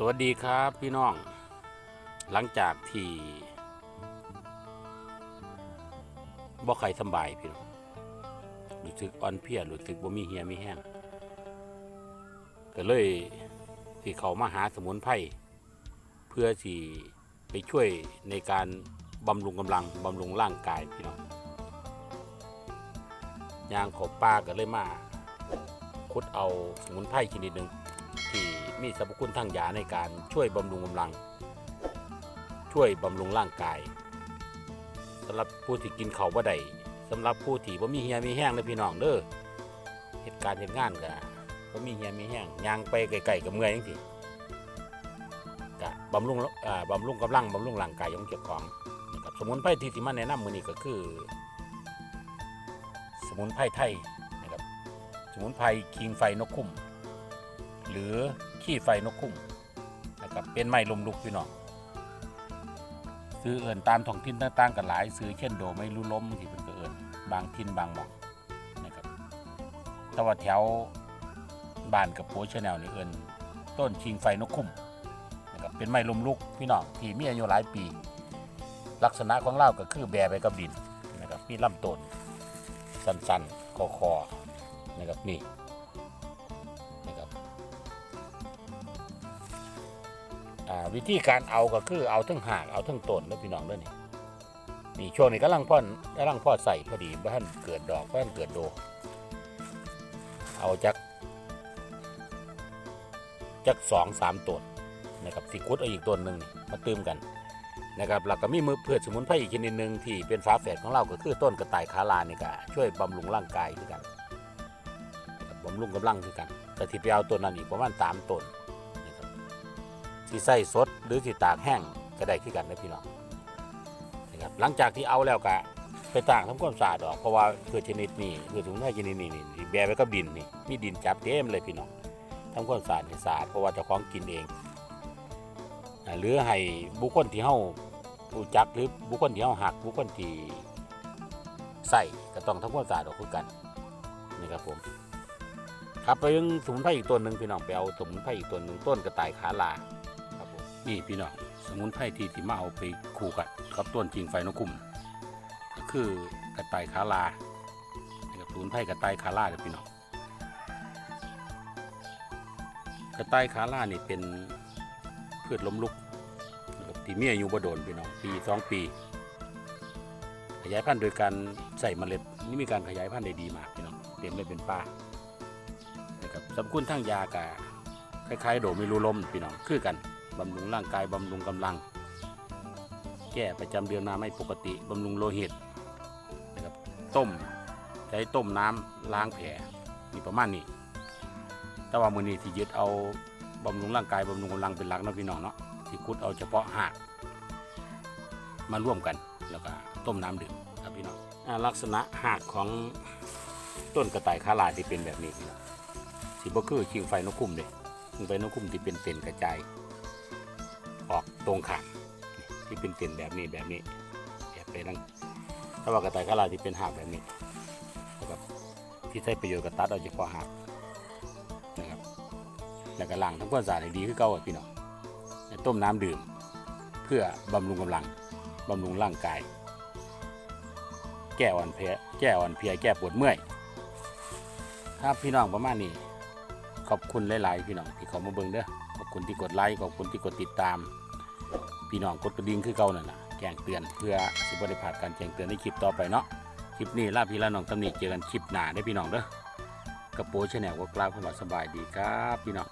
สวัสดีครับพี่น้อง หลังจากที่บ่ใครสบายพี่น้องรู้สึกอ่อนเพลียรู้สึกบ่มีเหียมีแห้งก็เลยที่เขามาหาสมุนไพรเพื่อสิไปช่วยในการบำรุงกำลังบำรุงร่างกายพี่น้องยางขอป้าก็เลยมาคุดเอาสมุนไพรชนิดหนึ่ง ที่มีสรรพคุณทางยาในการช่วยบำรุงกำลัง ช่วยบำรุงร่างกายสำหรับผู้ที่กินเขาวบ่ได้สำหรับผู้ที่บ่มีเหียมีแห้งเลยพี่น้องเด้อเหตุการณ์เหตุงานก็บ่มีเหียมีแห้งย่างไปไกลๆกับเมื่อยจังซี่ก็บำรุงอ่าบำรุงกำลังบำรุงร่างกายของเจ้าของนะครับสมุนไพรที่สิมาแนะนำมื้อนี้ก็คือ สมุนไพรไทยนะครับสมุนไพรคิงไฟนกคุ้ม หรือขี้ไฟนกคุ้มนะครับเป็นไม้ลมลุกพี่น้องซื้อเอินตามท้องถิ่นต่างๆกันหลาย ซื้อเช่นโดไม่รู้ล้มที่เป็นก็เอินบางถิ่นบางหมองนะครับแต่ว่าแถวบ้านกับโพชแนลนี่เอินต้นชิงไฟนกคุ้มนะครับเป็นไม้ลมลุกพี่น้องที่มีอายุหลายปี ลักษณะของเล่าก็คือแบไปกับดินนะครับมีลำต้นสั้นๆคอๆนะครับนี่ วิธีการเอาก็คือเอาทั้งหากเอาทั้งต้นแล้วพี่น้องด้อนี่นี่ช่วงนี้กำลังพ่อนกำลังพ่อใส่พอดีบ้านเกิดดอกบ้านเกิดโด เอาจากจากสองสามต้นนะครับที่คุดเอาอีกต้นหนึ่งมาตืมกันนะครับแล้วก็มีมือเพื่อสมุนไพรอีกชนิดหนึ่งที่เป็นฝาแฝดของเราก็คือต้นกระต่ายขาลานี่ก็ช่วยบำรุงร่างกายด้วยกันบำรุงกำลังด้วยกัน แต่ที่ไปเอาต้นนั้นอีกประมาณสามต้น สีใส่สดหรือสีตากแห้งก็ได้คือกันนะพี่น้องนะครับหลังจากที่เอาแล้วก็ไปตากทำความสะอาดออกเพราะว่าเพื่อชนิดนี้เพื่อสมุนไพรชนิดนี้นี่แบะไว้กับดินนี่มีดินจับเต็มเลยพี่น้องทำความสะอาดให้สะอาดเพราะว่าเจ้าของกินเองหรือให้บุคคลที่เฮารู้จักหรือบุคคลที่เฮาหักบุคคลที่ใส่ก็ต้องทำความสะอาดออกคือกันนี่ครับผมครับไปยังสมุนไพรอีกตัวหนึ่งพี่น้องไปเอาสมุนไพรอีกตัวหนึ่งต้นกระต่ายขาลา นี่พี่น้องสมุนไพรที่ที่มาเอาไปคู่กับกับต้นจริงไฟนกกลุ่มก็คือกระต่ายขาลาสมุนไพรกระต่ายขาลาเด้อพี่น้องกระต่ายขาลานี่เป็นพืชล้มลุกนะครับที่มียอายุบ่โดนพี่น้องปีสองปี ขยายพันธุ์โดยการใส่เมล็ดนี่มีการขยายพันธุ์ได้ดีมากพี่น้องเต็มเลยเป็นป่านะครับสรรพคุณทางยากะคล้ายๆ โดมิรูลมพี่น้องคือกัน บำรุงร่างกายบำรุงกำลัง แก้ประจำเดือนมาไม่ปกติบำรุงโลหิตนะครับต้มใช้ต้มน้ำล้างแผลนี่ประมาณนี้ แต่ว่ามือนี้ที่ยึดเอาบำรุงร่างกายบำรุงกำลังเป็นหลักนะพี่น้องเนาะที่คุดเอาเฉพาะหากมาร่วมกันแล้วก็ต้มน้ำดื่มครับพี่น้องลักษณะหากของต้นกระต่ายคาลาที่เป็นแบบนี้พี่น้องสิบ่คือชิงไฟนกคุ้มเลยชิงไฟนกคุ้มที่เป็นเต็นกระจาย ออกตรงขางนี่ที่เป็นเต็นแบบนี้แบบนี้แบบไปนั่งถ้าว่ากระต่ายขาวลาที่เป็นหากแบบนี้นะครับที่ใช้ประโยชน์กับตัดเอาเฉพาะหากนะครับแล้วก็ล้างทำความสะอาดให้ดีคือเก่าอะพี่น้องต้มน้ำดื่ม เพื่อบำรุงกำลังบำรุงร่างกาย แก้อ่อนเพลียแก้อ่อนเพลียแก้ปวดเมื่อยครับพี่น้องประมาณนี้ขอบคุณหลาย ๆ พี่น้องที่เขามาเบิ่งเด้อ คุณที่กดไลค์ขอบคุณที่กดติดตาม พี่น้องกดกระดิ่งคือเก่านั่นนะแจ้งเตือนเพื่อสิบริพลาดการแจ้งเตือนในคลิปต่อไปเนาะคลิปนี้ลาพี่ลาน้องตำหนิเจอกันคลิปหน้าได้พี่น้องเด้อกระโปรงชาแนลก็กล้าวคำว่าสบายดีครับพี่น้อง